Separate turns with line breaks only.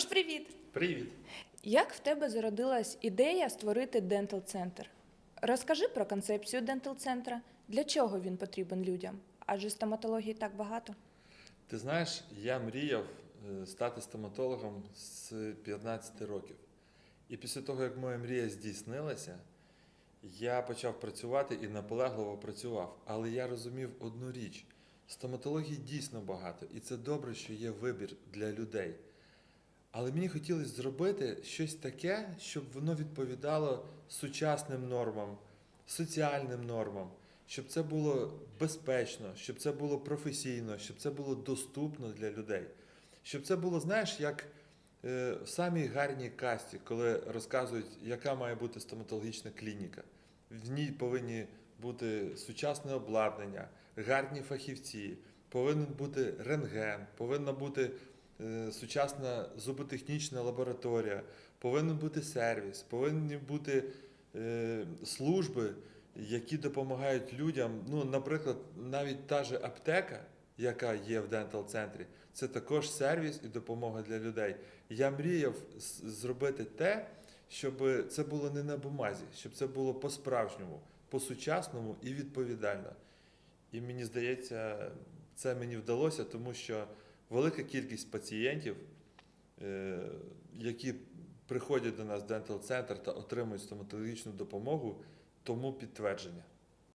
Тимош, привіт!
Привіт!
Як в тебе зародилась ідея створити дентал центр? Розкажи про концепцію дентал центра. Для чого він потрібен людям? Адже стоматології так багато.
Ти знаєш, я мріяв е, стати стоматологом з 15 років. І після того, як моя мрія здійснилася, я почав працювати і наполегливо працював. Але я розумів одну річ: стоматології дійсно багато, і це добре, що є вибір для людей. Але мені хотілося зробити щось таке, щоб воно відповідало сучасним нормам, соціальним нормам, щоб це було безпечно, щоб це було професійно, щоб це було доступно для людей. Щоб це було, знаєш, як е, в самій гарній касті, коли розказують, яка має бути стоматологічна клініка. В ній повинні бути сучасне обладнання, гарні фахівці, повинен бути рентген, повинна бути сучасна зуботехнічна лабораторія, повинен бути сервіс, повинні бути е, служби, які допомагають людям. Ну, наприклад, навіть та же аптека, яка є в дентал центрі, це також сервіс і допомога для людей. Я мріяв зробити те, щоб це було не на бумазі, щоб це було по-справжньому, по-сучасному і відповідально. І мені здається, це мені вдалося, тому що велика кількість пацієнтів, е, які приходять до нас в дентал центр та отримують стоматологічну допомогу, тому підтвердження.